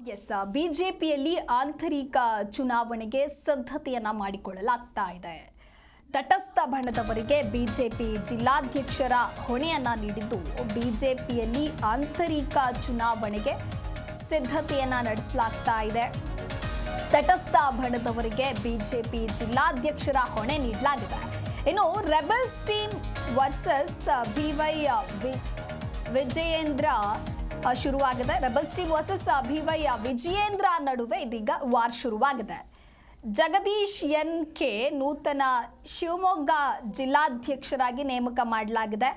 S ಬಿಜೆಪಿಯಲ್ಲಿ ಆಂತರಿಕ ಚುನಾವಣೆಗೆ ಸಿದ್ಧತೆಯನ್ನ ಮಾಡಿಕೊಳ್ಳಲಾಗ್ತಾ ಇದೆ. ತಟಸ್ಥ ಬಣದವರಿಗೆ ಬಿಜೆಪಿ ಜಿಲ್ಲಾಧ್ಯಕ್ಷರ ಹೊಣೆಯನ್ನ ನೀಡಿದ್ದು ಬಿಜೆಪಿಯಲ್ಲಿ ಆಂತರಿಕ ಚುನಾವಣೆಗೆ ಸಿದ್ಧತೆಯನ್ನ ನಡೆಸಲಾಗ್ತಾ ಇದೆ. ತಟಸ್ಥ ಬಣದವರಿಗೆ ಬಿಜೆಪಿ ಜಿಲ್ಲಾಧ್ಯಕ್ಷರ ಹೊಣೆ ನೀಡಲಾಗಿದೆ. ಇನ್ನು rebels team versus B Y Vijayendra ಆ, ಶುರುವಾಗಿದೆ. Rebels team versus B Y Vijayendra ನಡುವೆ ಇದೀಗ ವಾರ್ ಶುರುವಾಗಿದೆ. ಜಗದೀಶ್ ಎನ್ ಕೆ ನೂತನ ಶಿವಮೊಗ್ಗ ಜಿಲ್ಲಾಧ್ಯಕ್ಷರಾಗಿ ನೇಮಕ ಮಾಡಲಾಗಿದೆ.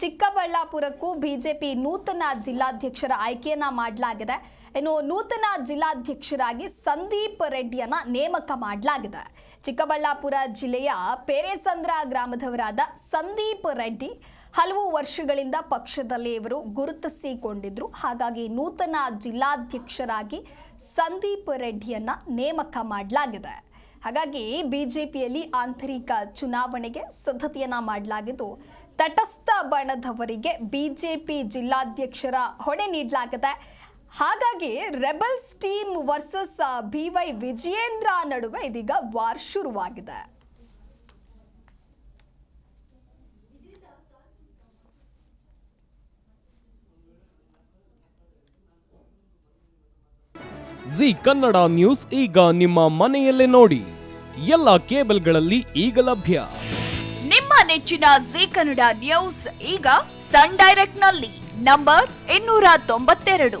ಚಿಕ್ಕಬಳ್ಳಾಪುರಕ್ಕೂ ಬಿಜೆಪಿ ನೂತನ ಜಿಲ್ಲಾಧ್ಯಕ್ಷರ ಆಯ್ಕೆಯನ್ನ ಮಾಡಲಾಗಿದೆ. ಇನ್ನು ನೂತನ ಜಿಲ್ಲಾಧ್ಯಕ್ಷರಾಗಿ ಸಂದೀಪ್ ರೆಡ್ಡಿಯನ್ನ ನೇಮಕ ಮಾಡಲಾಗಿದೆ. ಚಿಕ್ಕಬಳ್ಳಾಪುರ ಜಿಲ್ಲೆಯ ಪೇರೇಸಂದ್ರ ಗ್ರಾಮದವರಾದ ಸಂದೀಪ್ ರೆಡ್ಡಿ ಹಲವು ವರ್ಷಗಳಿಂದ ಪಕ್ಷದಲ್ಲಿ ಇವರು ಗುರುತಿಸಿಕೊಂಡಿದ್ರು. ಹಾಗಾಗಿ ನೂತನ ಜಿಲ್ಲಾಧ್ಯಕ್ಷರಾಗಿ ಸಂದೀಪ್ ರೆಡ್ಡಿಯನ್ನ ನೇಮಕ ಮಾಡಲಾಗಿದೆ. ಹಾಗಾಗಿ ಬಿಜೆಪಿಯಲ್ಲಿ ಆಂತರಿಕ ಚುನಾವಣೆಗೆ ಸಿದ್ಧತೆಯನ್ನ ಮಾಡಲಾಗಿದ್ದು, ತಟಸ್ಥ ಬಣದವರಿಗೆ ಬಿಜೆಪಿ ಜಿಲ್ಲಾಧ್ಯಕ್ಷರ ಹೊಣೆ ನೀಡಲಾಗಿದೆ. ಹಾಗಾಗಿ rebels team versus B Y Vijayendra ನಡುವೆ ಇದೀಗ ವಾರ್ ಶುರುವಾಗಿದೆ. ಜಿ ಕನ್ನಡ ನ್ಯೂಸ್ ಈಗ ನಿಮ್ಮ ಮನೆಯಲ್ಲೇ ನೋಡಿ. ಎಲ್ಲ ಕೇಬಲ್ಗಳಲ್ಲಿ ಈಗ ಲಭ್ಯ. ನಿಮ್ಮ ನೆಚ್ಚಿನ ಜಿ ಕನ್ನಡ ನ್ಯೂಸ್ ಈಗ ಸನ್ ಡೈರೆಕ್ಟ್ನಲ್ಲಿ ನಂಬರ್ ಇನ್ನೂರ ತೊಂಬತ್ತೆರಡು.